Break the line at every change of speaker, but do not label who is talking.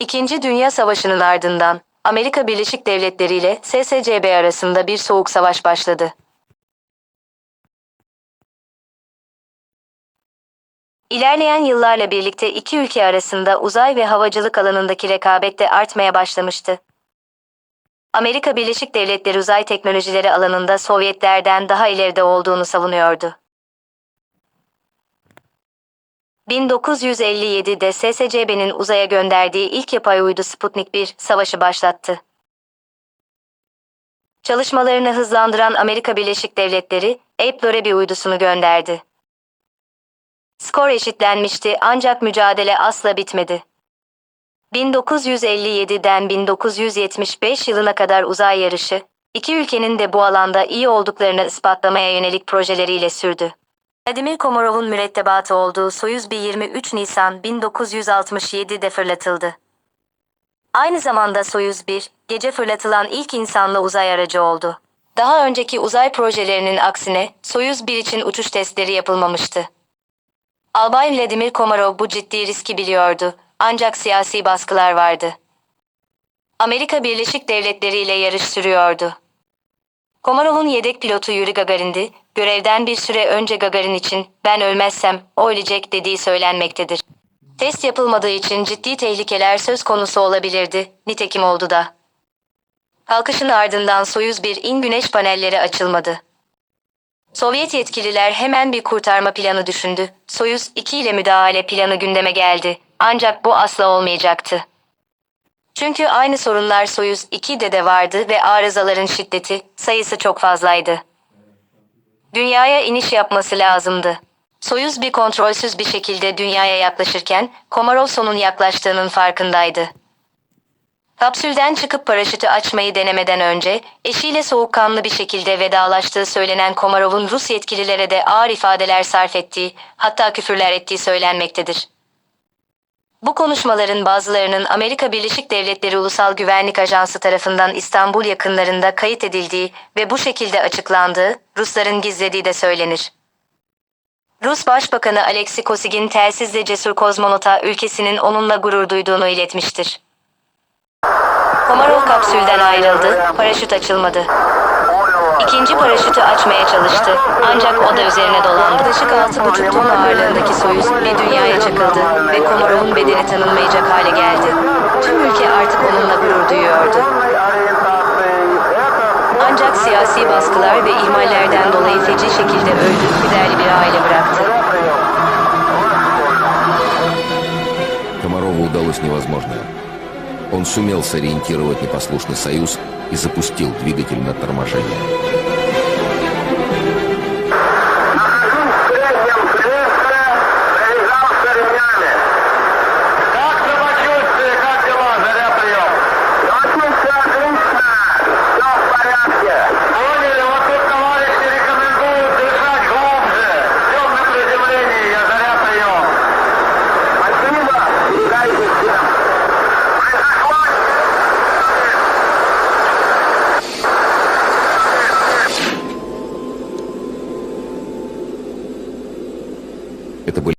İkinci Dünya Savaşı'nın ardından Amerika Birleşik Devletleri ile SSCB arasında bir soğuk savaş başladı. İlerleyen yıllarla birlikte iki ülke arasında uzay ve havacılık alanındaki rekabet de artmaya başlamıştı. Amerika Birleşik Devletleri uzay teknolojileri alanında Sovyetlerden daha ileride olduğunu savunuyordu. 1957'de SSCB'nin uzaya gönderdiği ilk yapay uydu Sputnik 1 savaşı başlattı. Çalışmalarını hızlandıran Amerika Birleşik Devletleri, Epler'e bir uydusunu gönderdi. Skor eşitlenmişti ancak mücadele asla bitmedi. 1957'den 1975 yılına kadar uzay yarışı, iki ülkenin de bu alanda iyi olduklarını ispatlamaya yönelik projeleriyle sürdü. Vladimir Komarov'un mürettebatı olduğu Soyuz bir 23 Nisan 1967'de fırlatıldı. Aynı zamanda Soyuz 1, gece fırlatılan ilk insanlı uzay aracı oldu. Daha önceki uzay projelerinin aksine Soyuz 1 için uçuş testleri yapılmamıştı. Albay Vladimir Komarov bu ciddi riski biliyordu ancak siyasi baskılar vardı. Amerika Birleşik Devletleri ile yarış sürüyordu. Komarov'un yedek pilotu Yuri Gagarin'di, görevden bir süre önce Gagarin için ben ölmezsem o ölecek dediği söylenmektedir. Test yapılmadığı için ciddi tehlikeler söz konusu olabilirdi, nitekim oldu da. Kalkışın ardından Soyuz 1 in güneş panelleri açılmadı. Sovyet yetkililer hemen bir kurtarma planı düşündü. Soyuz 2 ile müdahale planı gündeme geldi. Ancak bu asla olmayacaktı. Çünkü aynı sorunlar Soyuz 2'de de vardı ve arızaların şiddeti, sayısı çok fazlaydı. Dünyaya iniş yapması lazımdı. Soyuz bir kontrolsüz bir şekilde dünyaya yaklaşırken Komarov sonun yaklaştığının farkındaydı. Kapsülden çıkıp paraşütü açmayı denemeden önce eşiyle soğukkanlı bir şekilde vedalaştığı söylenen Komarov'un Rus yetkililere de ağır ifadeler sarf ettiği, hatta küfürler ettiği söylenmektedir. Bu konuşmaların bazılarının Amerika Birleşik Devletleri Ulusal Güvenlik Ajansı tarafından İstanbul yakınlarında kayıt edildiği ve bu şekilde açıklandığı, Rusların gizlediği de söylenir. Rus Başbakanı Alexei Kosygin telsizle cesur kozmonota ülkesinin onunla gurur duyduğunu iletmiştir. Komarov kapsülden ayrıldı, paraşüt açılmadı. İkinci paraşütü açmaya çalıştı ancak o da üzerine dolandı. Yaklaşık 6,5 ton ağırlığındaki Soyuz bir dünyaya çakıldı ve Komarov'un bedeni tanınmayacak hale geldi. Tüm ülke artık onunla gurur duyuyordu. Ancak siyasi baskılar ve ihmallerden dolayı feci şekilde öldü, kederli bir aile bıraktı.
Комарову удалось невозможное. Он сумел сориентировать непослушный «Союз» и запустил двигатель на торможение. Это были